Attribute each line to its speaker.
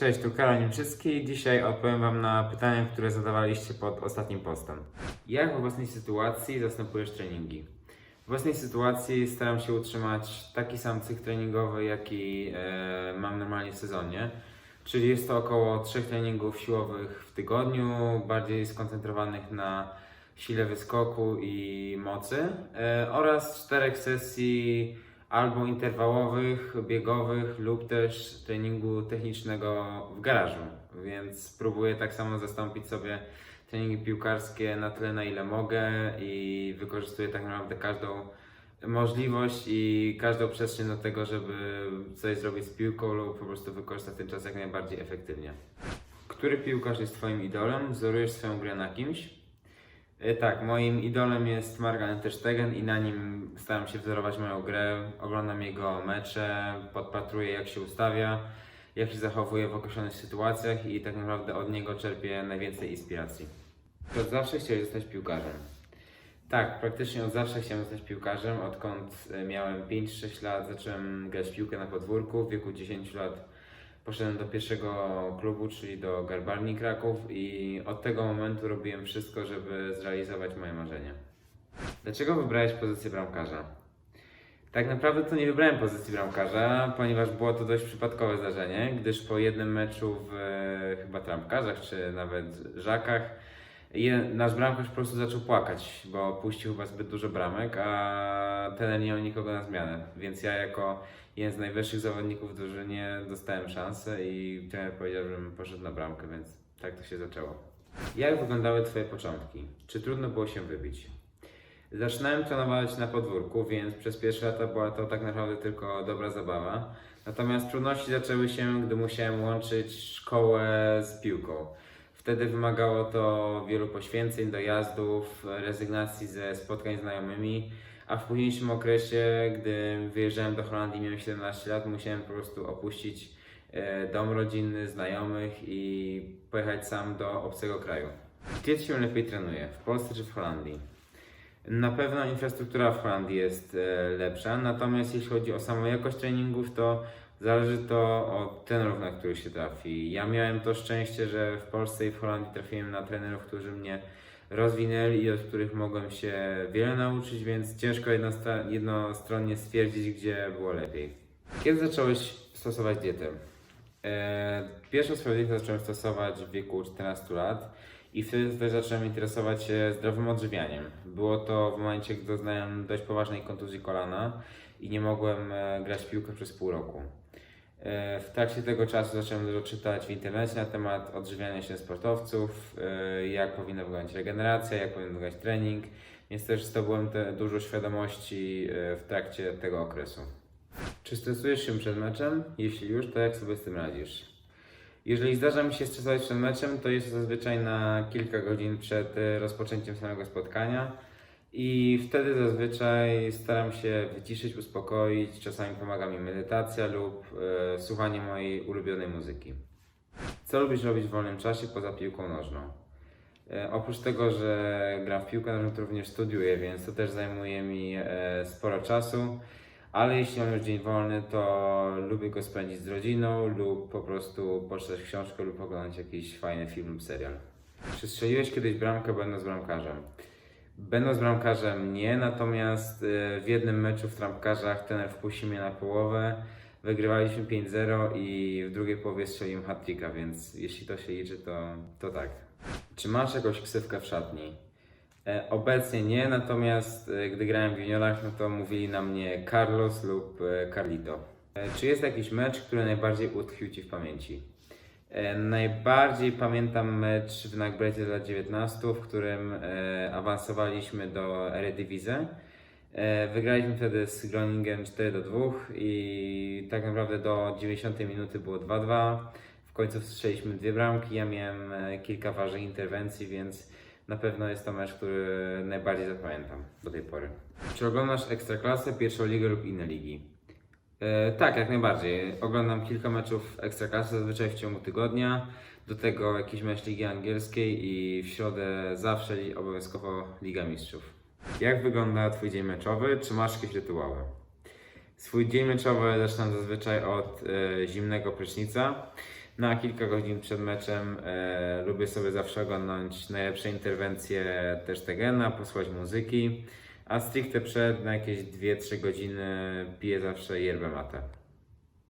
Speaker 1: Cześć, tu Karol Niemczycki. Dzisiaj odpowiem Wam na pytania, które zadawaliście pod ostatnim postem. Jak w obecnej sytuacji zastępujesz treningi? W obecnej sytuacji staram się utrzymać taki sam cykl treningowy, jaki e, mam normalnie w sezonie. Czyli jest to około trzech treningów siłowych w tygodniu, bardziej skoncentrowanych na sile wyskoku i mocy e, oraz czterech sesji albo interwałowych, biegowych lub też treningu technicznego w garażu. Więc próbuję tak samo zastąpić sobie treningi piłkarskie na tyle, na ile mogę i wykorzystuję tak naprawdę każdą możliwość i każdą przestrzeń do tego, żeby coś zrobić z piłką lub po prostu wykorzystać ten czas jak najbardziej efektywnie. Który piłkarz jest Twoim idolem? Wzorujesz swoją grę na kimś? E, Tak, moim idolem jest Mark ter Stegen i na nim staram się wzorować moją grę. Oglądam jego mecze, podpatruję jak się ustawia, jak się zachowuje w określonych sytuacjach i tak naprawdę od niego czerpię najwięcej inspiracji. To zawsze chciałeś zostać piłkarzem. Tak, praktycznie od zawsze chciałem zostać piłkarzem. Odkąd e, miałem 5-6 lat, zacząłem grać piłkę na podwórku. W wieku 10 lat poszedłem do pierwszego klubu, czyli do Garbarni Kraków i od tego momentu robiłem wszystko, żeby zrealizować moje marzenie. Dlaczego wybrałeś pozycję bramkarza? Tak naprawdę to nie wybrałem pozycji bramkarza, ponieważ było to dość przypadkowe zdarzenie, gdyż po jednym meczu w e, chyba trampkarzach, czy nawet żakach, je, nasz bramkarz po prostu zaczął płakać, bo puścił chyba zbyt dużo bramek, a trener nie miał nikogo na zmianę. Więc ja jako jeden z najwyższych zawodników w drużynie dostałem szansę i trener powiedział, żebym poszedł na bramkę, więc tak to się zaczęło. Jak wyglądały Twoje początki? Czy trudno było się wybić? Zaczynałem trenować na podwórku, więc przez pierwsze lata była to tak naprawdę tylko dobra zabawa. Natomiast trudności zaczęły się, gdy musiałem łączyć szkołę z piłką. Wtedy wymagało to wielu poświęceń, dojazdów, rezygnacji ze spotkań z znajomymi, a w późniejszym okresie, gdy wyjeżdżałem do Holandii, miałem 17 lat, musiałem po prostu opuścić e, dom rodzinny, znajomych i pojechać sam do obcego kraju. Gdzie się lepiej trenuje? W Polsce czy w Holandii? Na pewno infrastruktura w Holandii jest e, lepsza, natomiast jeśli chodzi o samą jakość treningów, to zależy to od trenerów, na których się trafi. Ja miałem to szczęście, że w Polsce i w Holandii trafiłem na trenerów, którzy mnie rozwinęli i od których mogłem się wiele nauczyć, więc ciężko jednostronnie stwierdzić, gdzie było lepiej. Kiedy zacząłeś stosować dietę? E, Pierwszą swoją dietę zacząłem stosować w wieku 14 lat i wtedy też zacząłem interesować się zdrowym odżywianiem. Było to w momencie, gdy doznałem dość poważnej kontuzji kolana i nie mogłem e, grać w piłkę przez pół roku. E, W trakcie tego czasu zacząłem dużo czytać w internecie na temat odżywiania się sportowców, e, jak powinna wyglądać regeneracja, jak powinien wyglądać trening, więc też zdobyłem te dużo świadomości w trakcie tego okresu. Czy stresujesz się przed meczem? Jeśli już, to jak sobie z tym radzisz? Jeżeli zdarza mi się stresować przed meczem, to jest zazwyczaj na kilka godzin przed e, rozpoczęciem samego spotkania i wtedy zazwyczaj staram się wyciszyć, uspokoić. Czasami pomaga mi medytacja lub e, słuchanie mojej ulubionej muzyki. Co lubisz robić w wolnym czasie poza piłką nożną? E, oprócz tego, że gram w piłkę nożną, to również studiuję, więc to też zajmuje mi sporo czasu. Ale jeśli mam już dzień wolny, to lubię go spędzić z rodziną lub po prostu poczytać książkę lub oglądać jakiś fajny film lub serial. Czy strzeliłeś kiedyś bramkę będąc bramkarzem? Będąc bramkarzem nie, natomiast e, w jednym meczu w trampkarzach trener wpuścił mnie na połowę. Wygrywaliśmy 5-0 i w drugiej połowie strzeliłem hat-tricka, więc jeśli to się liczy, to, to tak. Czy masz jakąś ksywkę w szatni? E, Obecnie nie, natomiast e, gdy grałem w juniorach, no to mówili na mnie Carlos lub e, Carlito. Czy jest jakiś mecz, który najbardziej utkwił Ci w pamięci? Najbardziej pamiętam mecz w Nagbredzie lat 19, w którym awansowaliśmy do Eredivisie. Wygraliśmy wtedy z Groningen 4 do 2 i tak naprawdę do 90 minuty było 2-2. W końcu strzeliśmy dwie bramki, ja miałem kilka ważnych interwencji, więc na pewno jest to mecz, który najbardziej zapamiętam do tej pory. Czy oglądasz Ekstraklasę, pierwszą ligę lub inne ligi? E, tak, jak najbardziej. Oglądam kilka meczów Ekstraklasy zazwyczaj w ciągu tygodnia. Do tego jakiś mecz Ligi Angielskiej i w środę zawsze obowiązkowo Liga Mistrzów. Jak wygląda Twój dzień meczowy? Czy masz jakieś rytuały? Swój dzień meczowy zaczynam zazwyczaj od e, zimnego prysznica. Na kilka godzin przed meczem e, lubię sobie zawsze oglądać najlepsze interwencje też Tegena, posłuchać muzyki, a stricte przed na jakieś 2-3 godziny piję zawsze yerbę mate.